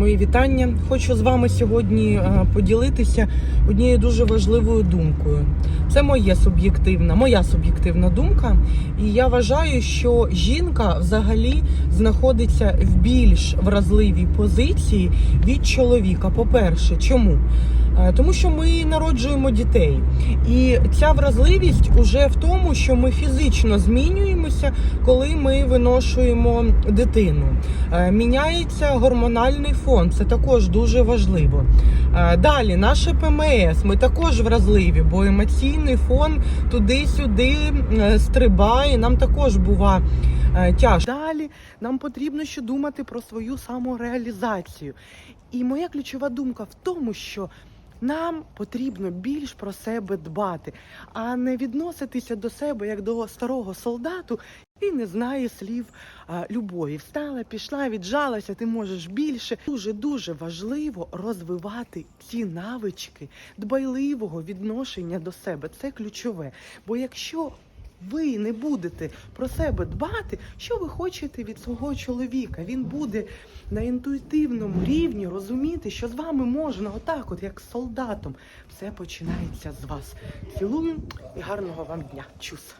Мої вітання. Хочу з вами сьогодні е, поділитися однією дуже важливою думкою. Це моє суб'єктивна, моя суб'єктивна думка. І я вважаю, що жінка взагалі знаходиться в більш вразливій позиції від чоловіка. По-перше, чому? Е, Тому що ми народжуємо дітей, і ця вразливість уже в тому, що ми фізично змінюємося, коли ми виношуємо дитину. Е, Міняється гормональний фон, це також дуже важливо. Е, Далі, наше ПМС, ми також вразливі, бо емоційний фон туди-сюди стрибає. Нам також бува тяжко. Далі нам потрібно ще думати про свою самореалізацію. І моя ключова думка в тому, що нам потрібно більш про себе дбати, а не відноситися до себе як до старого солдату, і не знає слів а, любові. Встала, пішла, віджалася, ти можеш більше. Дуже дуже важливо розвивати ці навички дбайливого відношення до себе. Це ключове. Бо якщо ви не будете про себе дбати, що ви хочете від свого чоловіка? Він буде на інтуїтивному рівні розуміти, що з вами можна, отак, от як з солдатом. Все починається з вас. Цілую і гарного вам дня. Чус.